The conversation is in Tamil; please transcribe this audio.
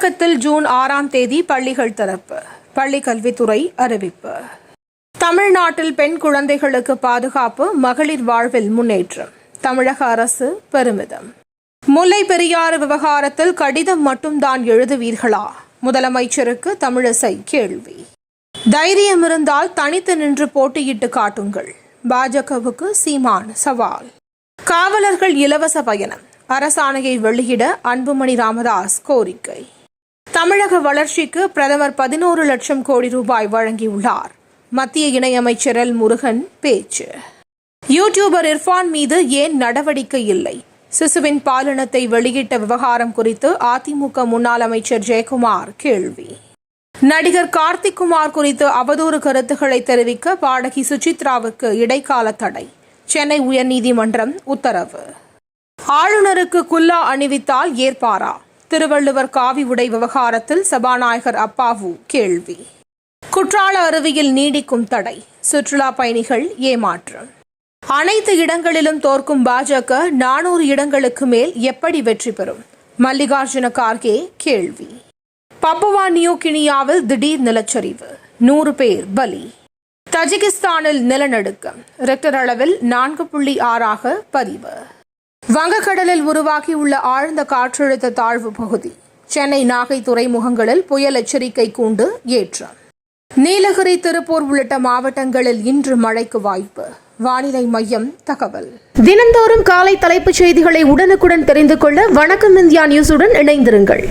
தமிழகத்தில் ஜூன் ஆறாம் தேதி பள்ளிகள் திறப்பு. பள்ளி கல்வித்துறை அறிவிப்பு. தமிழ்நாட்டில் பெண் குழந்தைகளுக்கு பாதுகாப்பு மகளிர் வாழ்வில் முன்னேற்றம். தமிழக அரசு பெருமிதம். முல்லை பெரியாறு விவகாரத்தில் கடிதம் மட்டும்தான் எழுதுவீர்களா? முதலமைச்சருக்கு தமிழிசை கேள்வி. தைரியம் இருந்தால் தனித்து நின்று போட்டியிட்டு காட்டுங்கள். பாஜகவுக்கு சீமான் சவால். காவலர்கள் இலவச பயணம். அரசாணையை வெளியிட அன்புமணி ராமதாஸ் கோரிக்கை. தமிழக வளர்ச்சிக்கு பிரதமர் பதினோரு லட்சம் கோடி ரூபாய் வழங்கியுள்ளார். மத்திய இணையமைச்சர் எல். முருகன் பேச்சு. யூடியூபர் இர்ஃபான் மீது ஏன் நடவடிக்கை இல்லை? சிசுவின் பாலினத்தை வெளியிட்ட விவகாரம் குறித்து அதிமுக முன்னாள் அமைச்சர் ஜெயக்குமார் கேள்வி. நடிகர் கார்த்திக் குமார் குறித்து அவதூறு கருத்துக்களை தெரிவிக்க பாடகி சுசித்ராவுக்கு இடைக்கால தடை. சென்னை உயர்நீதிமன்றம் உத்தரவு. ஆளுநருக்கு குல்லா அணிவித்தால் ஏற்பாரா? திருவள்ளுவர் காவி உடை விவகாரத்தில் சபாநாயகர் அப்பாவு கேள்வி. குற்றால அருவியில் நீடிக்கும் தடை சுற்றுலா பயணிகள் ஏமாற்றம். அனைத்து இடங்களிலும் தோற்கும் பாஜக நானூறு இடங்களுக்கு மேல் எப்படி வெற்றி பெறும்? மல்லிகார்ஜுன கார்கே கேள்வி. பப்புவா நியூ கினியாவில் திடீர் நிலச்சரிவு நூறு பேர் பலி. தஜிகிஸ்தானில் நிலநடுக்கம் ரெக்டர் அளவில் நான்கு புள்ளி ஆறாக பதிவு. வங்கக்கடலில் உருவாகியுள்ள ஆழ்ந்த காற்றழுத்த தாழ்வு பகுதி சென்னை நாகை துறைமுகங்களில் புயல் எச்சரிக்கை கூண்டு ஏற்றம். நீலகிரி திருப்பூர் உள்ளிட்ட மாவட்டங்களில் இன்று மழைக்கு வாய்ப்பு. வானிலை மையம் தகவல். தினந்தோறும் காலை தலைப்புச் செய்திகளை உடனுக்குடன் தெரிந்து கொள்ள வணக்கம் இந்தியா நியூஸுடன் இணைந்திருங்கள்.